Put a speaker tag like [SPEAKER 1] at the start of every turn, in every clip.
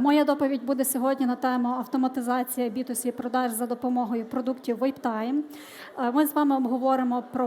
[SPEAKER 1] Моя доповідь буде сьогодні на тему автоматизація B2C продаж за допомогою продуктів WaveTime. Е, Ми з вами обговоримо про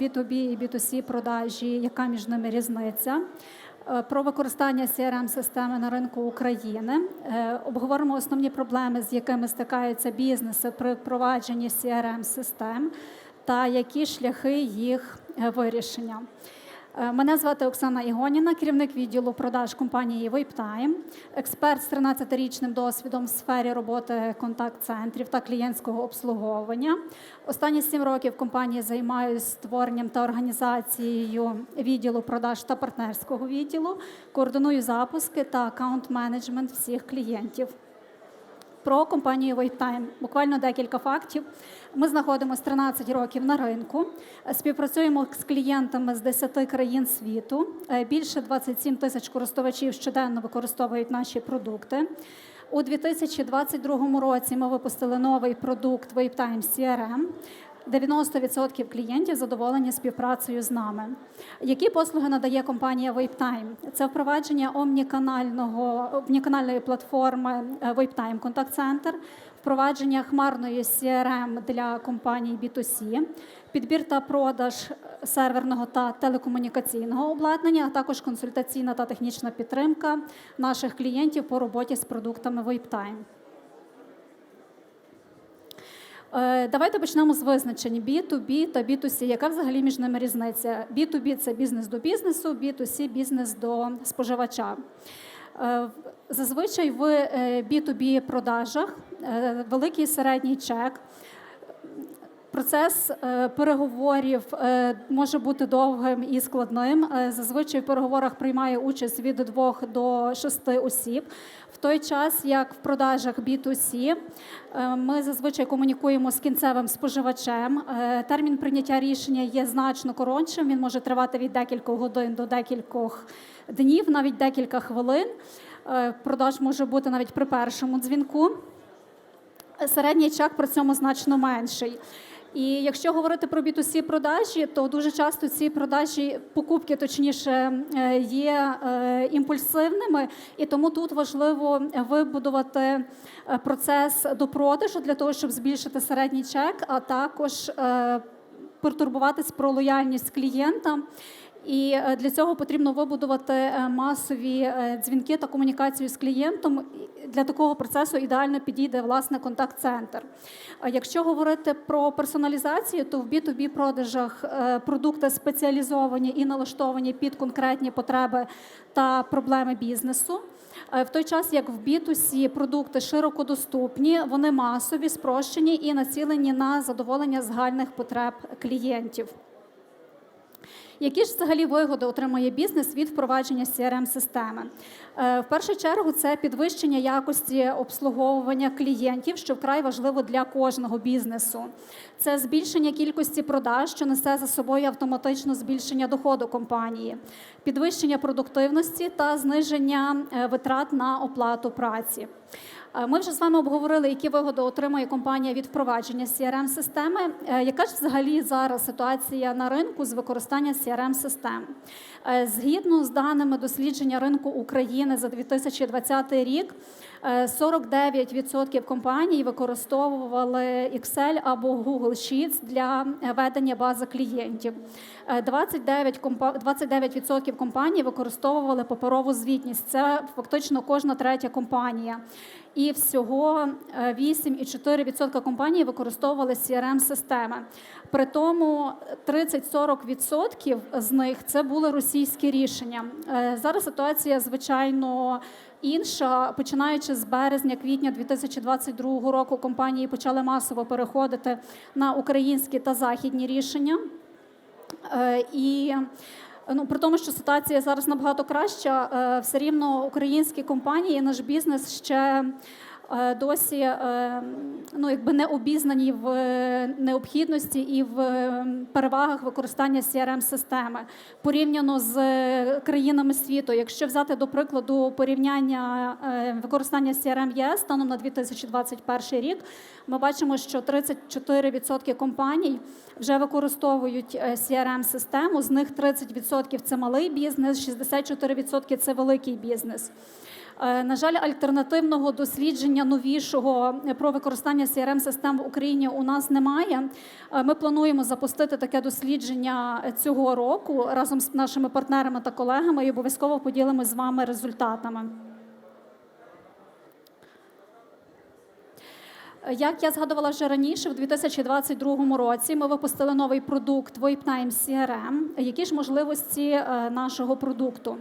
[SPEAKER 1] B2B і B2C продажі, яка між ними різниця. е, Про використання crm системи на ринку України Е, обговоримо основні проблеми, з якими стикаються бізнеси при впровадженні crm систем та які шляхи їх вирішення. Е, Мене звати Оксана Ігоніна, керівник відділу продаж компанії WaveTime, експерт з 13-річним досвідом в сфері роботи контакт-центрів та клієнтського обслуговування. Останні сім років в компанії займаюся створенням та організацією відділу продаж та партнерського відділу, координую запуски та аккаунт-менеджмент всіх клієнтів. Про компанію WaveTime. Буквально декілька фактів. Ми знаходимося 13 років на ринку, е, співпрацюємо з клієнтами з 10 країн світу. Е, Більше 27 тисяч користувачів щоденно використовують наші продукти. У 2022 році ми випустили новий продукт WaveTime CRM. 90% клієнтів задоволені співпрацею з нами. Які послуги надає компанія WaveTime? Це впровадження омніканального омніканальної платформи е, WaveTime Contact Center, впровадження хмарної CRM для компаній B2C, підбір та продаж серверного та телекомунікаційного обладнання, а також консультаційна та технічна підтримка наших клієнтів по роботі з продуктами WaveTime. Е, Давайте почнемо з визначень B2B та B2C. Яка взагалі між ними різниця? B2B – це бізнес до бізнесу, B2C – бізнес до споживача. Е, Зазвичай в е, B2B продажах е, великий середній чек. Процес е, переговорів е, може бути довгим і складним. Е, Зазвичай в переговорах приймає участь від двох до шести осіб. В той час, як в продажах B2C, е, ми зазвичай комунікуємо з кінцевим споживачем. Е, Термін прийняття рішення є значно коротшим. Він може тривати від декількох годин до декількох днів, навіть декілька хвилин. Е, Продаж може бути навіть при першому дзвінку. Середній чек при цьому значно менший. І якщо говорити про B2C продажі, то дуже часто ці продажі, покупки точніше, е, є е, імпульсивними, і тому тут важливо вибудувати е, процес до продажу для того, щоб збільшити середній чек, а також пертурбуватись про лояльність клієнта. І е, для цього потрібно вибудувати е, масові е, дзвінки та комунікацію з клієнтом. Для такого процесу ідеально підійде власне контакт-центр. Якщо говорити про персоналізацію, то в B2B продажах продукти спеціалізовані і налаштовані під конкретні потреби та проблеми бізнесу. В той час, як в B2C продукти широко доступні, вони масові, спрощені і націлені на задоволення загальних потреб клієнтів. Які ж взагалі вигоди отримує бізнес від впровадження crm системи Е, В першу чергу це підвищення якості обслуговування клієнтів, що вкрай важливо для кожного бізнесу. Це збільшення кількості продаж, що несе за собою автоматично збільшення доходу компанії, підвищення продуктивності та зниження е, витрат на оплату праці. Е, Ми вже з вами обговорили, які вигоди отримує компанія від впровадження crm системи Яка ж взагалі зараз ситуація на ринку з використання crm систем Згідно з даними дослідження ринку України за 2020 рік, е, 49% компаній використовували Excel або Google Sheets для е, ведення бази клієнтів. Е, 29 компа- 29% компаній використовували паперову звітність. Це фактично кожна третя компанія. І всього е, 8,4% компаній використовували crm системи При тому 30-40% з них це були російські рішення. Е, Зараз ситуація звичайно інша. Починаючи з березня-квітня 2022 року, компанії почали масово переходити на українські та західні рішення. Е, І ну, при тому, що ситуація зараз набагато краща, е, все рівно українські компанії, наш бізнес ще досі е, ну, якби не обізнані в е, необхідності і в е, перевагах використання crm системи порівняно з е, країнами світу. Якщо взяти до прикладу порівняння е, використання crm ЄС станом на 2021 рік, ми бачимо, що 34% компаній вже використовують crm систему з них 30% це малий бізнес, 64% це великий бізнес. Е, На жаль, альтернативного дослідження новішого про використання crm систем в Україні у нас немає. Е, Ми плануємо запустити таке дослідження цього року разом з нашими партнерами та колегами і обов'язково поділимось з вами результатами. Як я згадувала вже раніше, в 2022 році ми випустили новий продукт VoIP-Time CRM. Які ж можливості е, нашого продукту?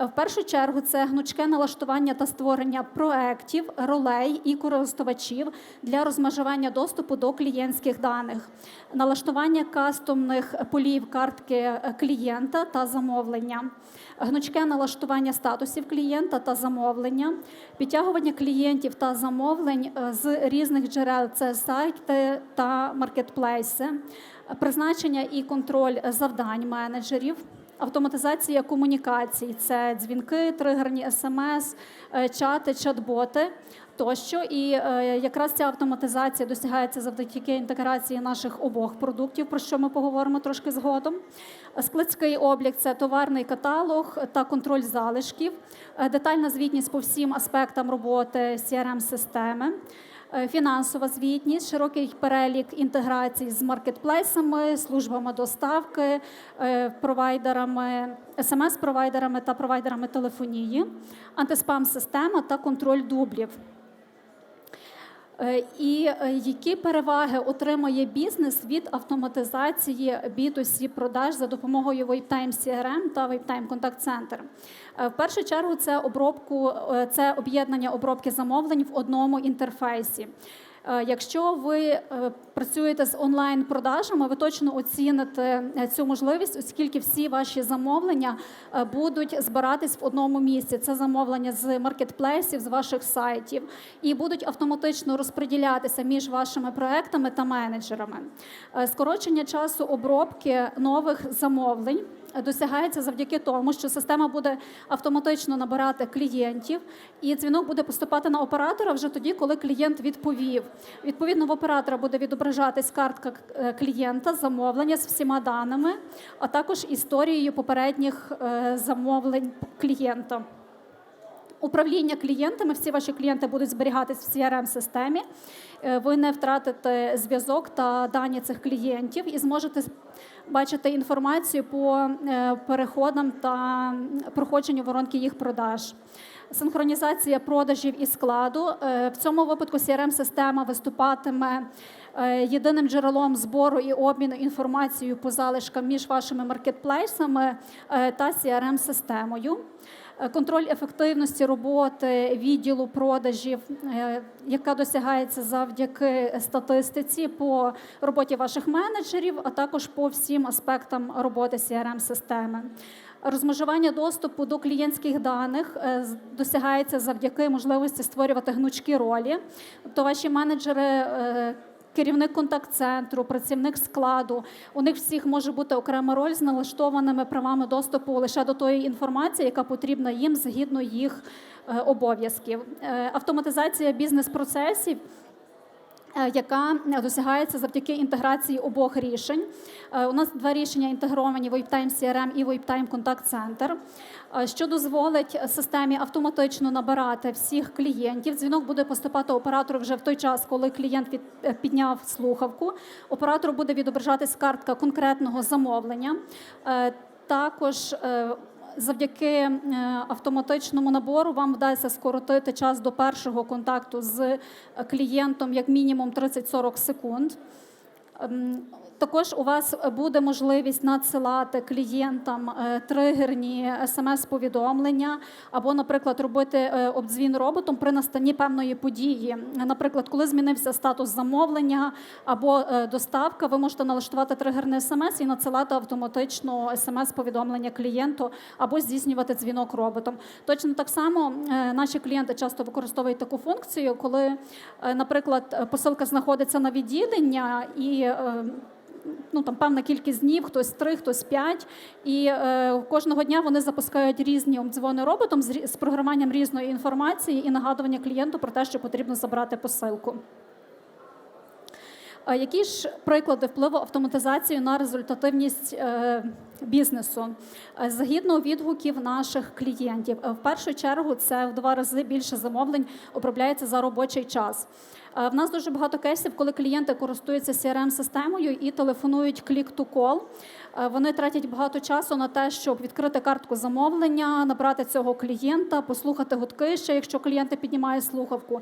[SPEAKER 1] Е, В першу чергу це гнучке налаштування та створення проєктів, ролей і користувачів для розмежування доступу до клієнтських даних, налаштування кастомних полів картки е, клієнта та замовлення, гнучке налаштування статусів клієнта та замовлення, підтягування клієнтів та замовлень е, з різних джерел це сайти та маркетплейси, призначення і контроль завдань менеджерів. Автоматизація комунікацій це дзвінки, тригерні смс, е, чати, чат-боти тощо. І е, якраз ця автоматизація досягається завдяки інтеграції наших обох продуктів, про що ми поговоримо трошки згодом. Складський облік це товарний каталог та контроль залишків, Е, детальна звітність по всім аспектам роботи CRM-системи. Е, Фінансова звітність, широкий перелік інтеграцій з маркетплейсами, службами доставки, е, провайдерами, смс-провайдерами та провайдерами телефонії, антиспам-система та контроль дублів. Е, І е, які переваги отримує бізнес від автоматизації B2C продаж за допомогою WaveTime CRM та WaveTime Contact Center? В першу чергу це обробку, е, це об'єднання обробки замовлень в одному інтерфейсі. Е, Якщо ви е, працюєте з онлайн-продажами, ви точно оціните е, цю можливість, оскільки всі ваші замовлення будуть збиратись в одному місці. Це замовлення з маркетплейсів, з ваших сайтів, і будуть автоматично розподілятися між вашими проектами та менеджерами. Скорочення часу обробки нових замовлень досягається завдяки тому, що система буде автоматично набирати клієнтів, і дзвінок буде поступати на оператора вже тоді, коли клієнт відповів. Відповідно, в оператора буде відображатись картка е, клієнта, замовлення з всіма даними, а також історією попередніх е, замовлень клієнта. Управління клієнтами, всі ваші клієнти будуть зберігатись в crm-системі. Е, Ви не втратите зв'язок та дані цих клієнтів і зможете бачити інформацію по е, переходам та проходженню воронки їх продаж. Синхронізація продажів і складу. Е, В цьому випадку crm-система виступатиме е, єдиним джерелом збору і обміну інформацією по залишкам між вашими маркетплейсами та crm-системою. Е, Контроль ефективності роботи відділу продажів, е, яка досягається завдяки статистиці по роботі ваших менеджерів, а також по всім аспектам роботи crm-системи. Розмежування доступу до клієнтських даних е, досягається завдяки можливості створювати гнучкі ролі. Тобто ваші менеджери. Керівник контакт-центру, працівник складу. У них всіх може бути окрема роль з налаштованими правами доступу лише до тої інформації, яка потрібна їм згідно їх е, обов'язків. Е, Автоматизація бізнес-процесів. Е, Яка досягається завдяки інтеграції обох рішень. Е, У нас два рішення інтегровані WaveTime CRM і WaveTime Contact Center, е, що дозволить системі автоматично набирати всіх клієнтів. Дзвінок буде поступати оператору вже в той час, коли клієнт е, підняв слухавку. Оператору буде відображатись картка конкретного замовлення. Е, Також е, Завдяки е, автоматичному набору вам вдасться скоротити час до першого контакту з е, клієнтом як мінімум 30-40 секунд. Ем, Також у вас буде можливість надсилати клієнтам е, тригерні смс-повідомлення або, наприклад, робити е, обдзвін роботом при настанні певної події. Наприклад, коли змінився статус замовлення або е, доставка, ви можете налаштувати тригерний смс і надсилати автоматично смс-повідомлення клієнту або здійснювати дзвінок роботом. Точно так само наші клієнти часто використовують таку функцію, коли, наприклад, посилка знаходиться на відділення і е, ну там певна кількість днів, хтось три, хтось п'ять. І е, кожного дня вони запускають різні дзвони роботом з, з програмуванням різної інформації і нагадування клієнту про те, що потрібно забрати посилку. Е, Які ж приклади впливу автоматизації на результативність е, бізнесу? Е, Згідно відгуків наших клієнтів, е, в першу чергу це в два рази більше замовлень обробляється за робочий час. Е, В нас дуже багато кейсів, коли клієнти користуються crm системою і телефонують click-to-call. Е, Вони тратять багато часу на те, щоб відкрити картку замовлення, набрати цього клієнта, послухати гудки, ще якщо клієнт не піднімає слухавку.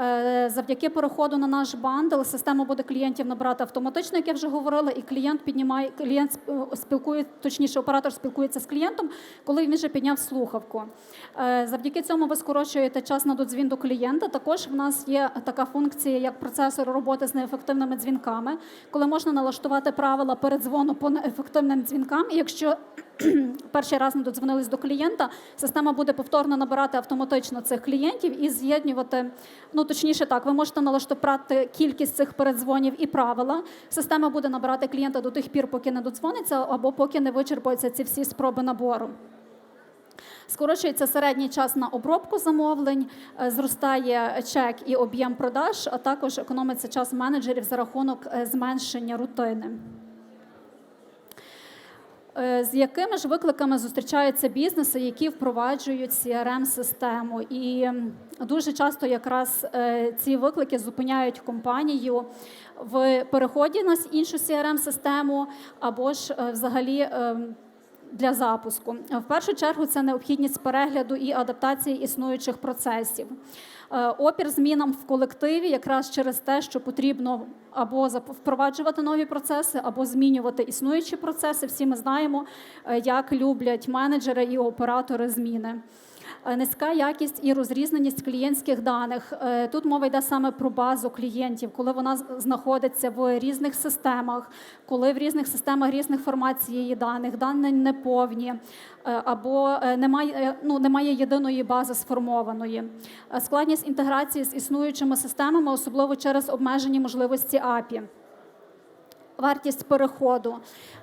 [SPEAKER 1] Е, Завдяки переходу на наш бандл система буде клієнтів набирати автоматично, як я вже говорила, і клієнт піднімає клієнт сп- спілкує, точніше, оператор спілкується з клієнтом, коли він вже підняв слухавку. Е, Завдяки цьому ви скорочуєте час на додзвін до клієнта. Також в нас є така функція, як процесор роботи з неефективними дзвінками, коли можна налаштувати правила передзвону по неефективним дзвінкам. І якщо перший раз не додзвонились до клієнта, система буде повторно набирати автоматично цих клієнтів і з'єднувати. Ну точніше, так, ви можете налаштувати кількість цих передзвонів і правила. Система буде набирати клієнта до тих пір, поки не додзвониться, або поки не вичерпаються ці всі спроби набору. Скорочується середній час на обробку замовлень, е, зростає чек і об'єм продаж, а також економиться час менеджерів за рахунок е, зменшення рутини. Е, З якими ж викликами зустрічаються бізнеси, які впроваджують crm систему І дуже часто якраз е, ці виклики зупиняють компанію в переході на іншу crm систему або ж е, взагалі для запуску. В першу чергу це необхідність перегляду і адаптації існуючих процесів. Е, Опір змінам в колективі якраз через те, що потрібно або впроваджувати нові процеси, або змінювати існуючі процеси. Всі ми знаємо, е, як люблять менеджери і оператори зміни. Е, Низька якість і розрізненість клієнтських даних. Е, Тут мова йде саме про базу клієнтів, коли вона знаходиться в різних системах, коли в різних системах різних формацій її даних, дані неповні, е, або немає, ну, немає єдиної бази сформованої. Складність інтеграції з існуючими системами, особливо через обмежені можливості API вартість переходу.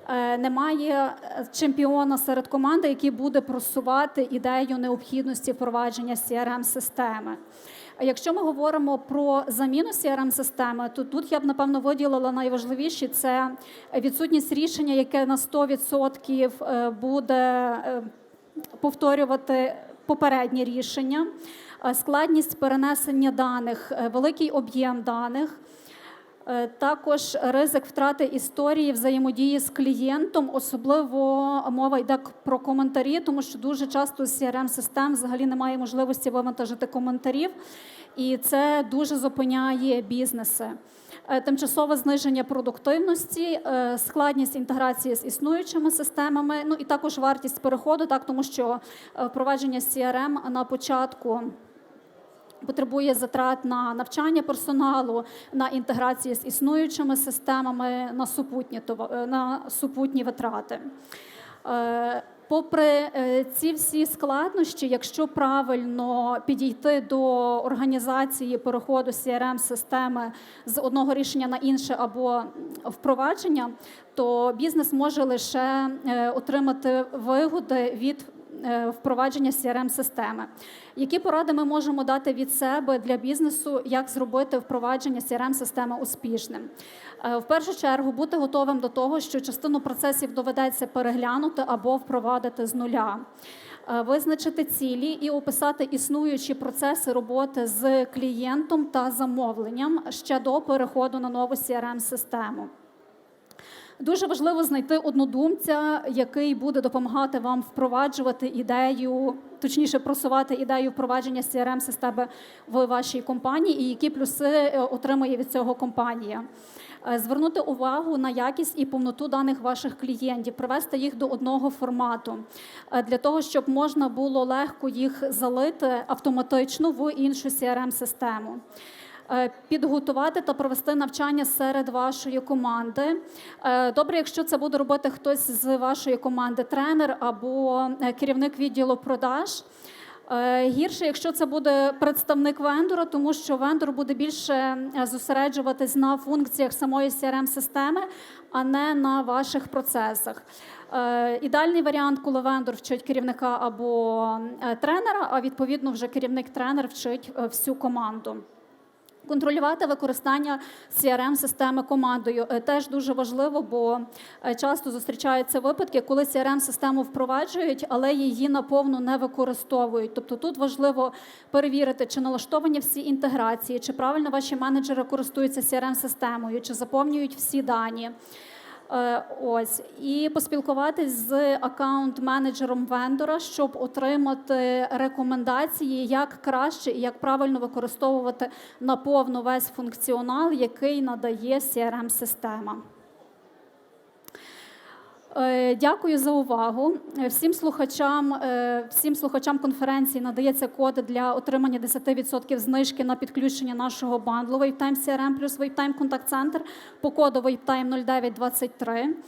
[SPEAKER 1] Е, Немає е, чемпіона серед команди, який буде просувати ідею необхідності впровадження crm системи Якщо ми говоримо про заміну crm системи то тут я б напевно виділила найважливіші це відсутність рішення, яке на 100% е, буде повторювати попереднє рішення, складність перенесення даних, великий об'єм даних. Е, Також ризик втрати історії взаємодії з клієнтом, особливо мова йде про коментарі, тому що дуже часто з crm систем взагалі немає можливості вивантажити коментарів, і це дуже зупиняє бізнеси. Е, Тимчасове зниження продуктивності, е, складність інтеграції з існуючими системами, ну і також вартість переходу, так тому що впровадження CRM на початку потребує затрат на навчання персоналу, на інтеграції з існуючими системами, на супутні, е, на супутні витрати. Е, Попри е, ці всі складнощі, якщо правильно підійти до організації переходу crm системи з одного рішення на інше або впровадження, то бізнес може лише отримати вигоди від впровадження crm системи Які поради ми можемо дати від себе для бізнесу, як зробити впровадження crm системи успішним? Е, В першу чергу бути готовим до того, що частину процесів доведеться переглянути або впровадити з нуля. Е, Визначити цілі і описати існуючі процеси роботи з клієнтом та замовленням ще до переходу на нову crm систему Дуже важливо знайти однодумця, який буде допомагати вам впроваджувати ідею, точніше просувати ідею впровадження crm системи в вашій компанії, і які плюси е, отримує від цього компанія. Е, Звернути увагу на якість і повноту даних ваших клієнтів, привести їх до одного формату е, для того, щоб можна було легко їх залити автоматично в іншу crm систему підготувати та провести навчання серед вашої команди. Е, Добре, якщо це буде робити хтось з вашої команди, тренер або е, керівник відділу продаж. Е, Гірше, якщо це буде представник вендора, тому що вендор буде більше е, зосереджуватись на функціях самої crm системи а не на ваших процесах. Е, Ідеальний варіант, коли вендор вчить керівника або е, тренера, а відповідно вже керівник-тренер вчить е, всю команду. Контролювати використання crm системи командою Е, теж дуже важливо, бо е, часто зустрічаються випадки, коли crm систему впроваджують, але її наповну не використовують. Тобто тут важливо перевірити, чи налаштовані всі інтеграції, чи правильно ваші менеджери користуються crm системою чи заповнюють всі дані. Е, Ось. І поспілкуватись з аккаунт-менеджером вендора, щоб отримати рекомендації, як краще і як правильно використовувати наповну весь функціонал, який надає crm система Дякую за увагу. Е, Всім слухачам, е, всім слухачам конференції надається код для отримання 10% знижки на підключення нашого бандлу WaveTime CRM плюс WaveTime Contact Center по коду WaveTime 0923.